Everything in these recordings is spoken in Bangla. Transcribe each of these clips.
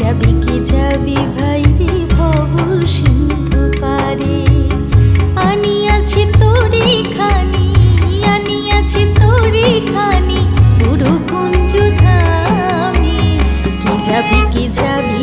যাবি কি যাবি ভাই রে ভব সিন্ধু পারে? আনিয়াছি তোরে খানি, আনিয়াছি তোরে খানি পুরো কুঞ্জু ধামে। কি যাবি কি যাবি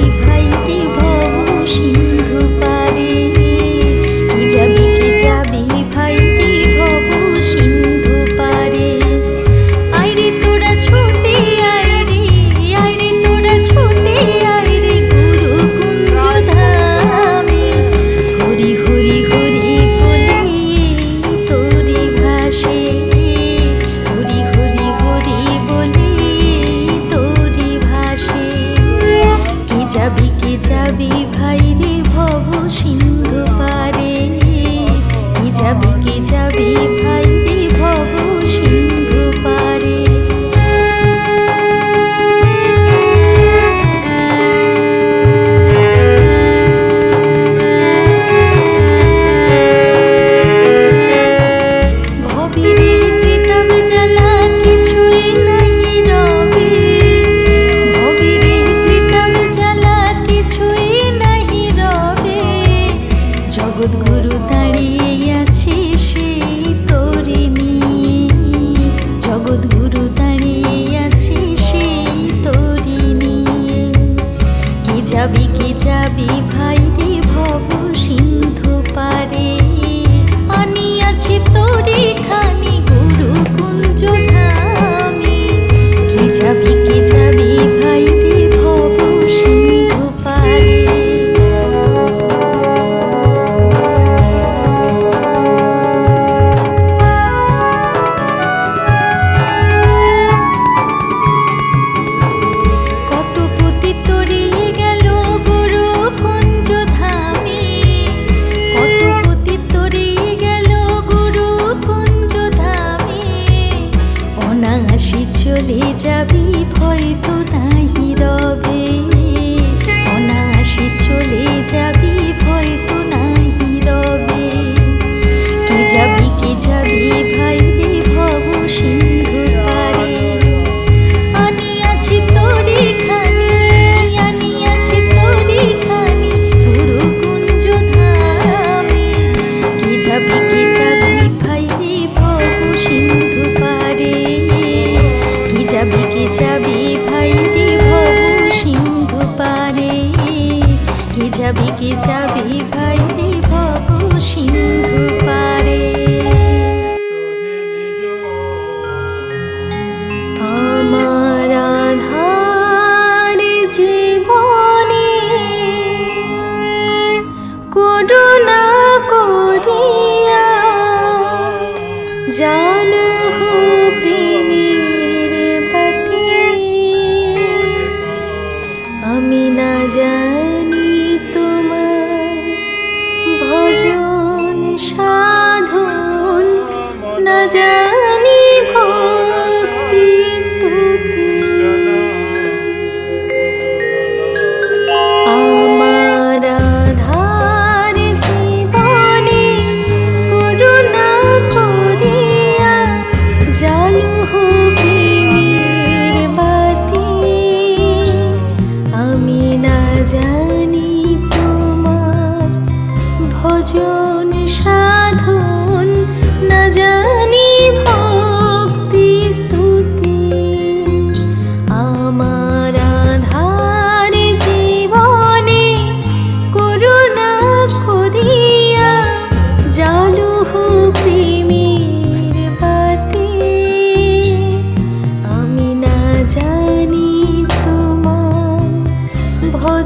যাবি ভাই ভব সিন্ধু পারে 家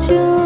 true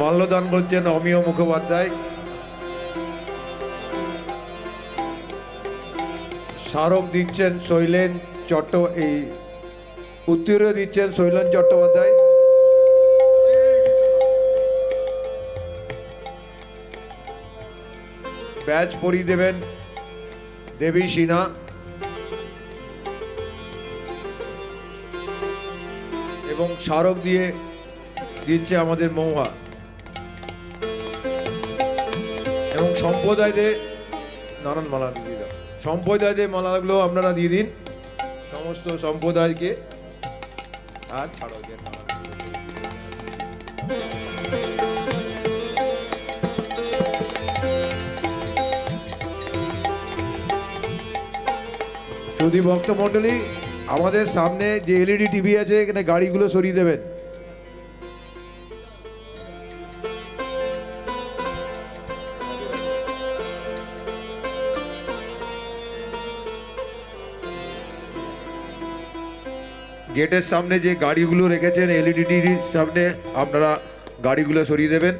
প্রদান করছেন অমিয় মুখোপাধ্যায়। স্মারক দিচ্ছেন শৈলেন চট্ট, এই উত্তীর্ণ দিচ্ছেন শৈলেন চট্টোপাধ্যায়। ব্যাচ পরিয়ে দেবেন দেবী সিনহা। এবং স্মারক দিয়ে দিচ্ছে আমাদের মৌহা। এবং সম্প্রদায়দের, নানান মালা দিয়ে দাও। সম্প্রদায়দের মালাগুলো আপনারা দিয়ে দিন। সমস্ত সম্প্রদায়কে আর ছাড়ো যে মালা। সুধী ভক্তমণ্ডলী আমাদের সামনে যে এলইডি টিভি আছে, এখানে গাড়িগুলো সরিয়ে দেবেন। গেটের সামনে যে গাড়িগুলো রেখেছেন এলইডি টিভির সামনে আপনারা গাড়িগুলো সরিয়ে দেবেন।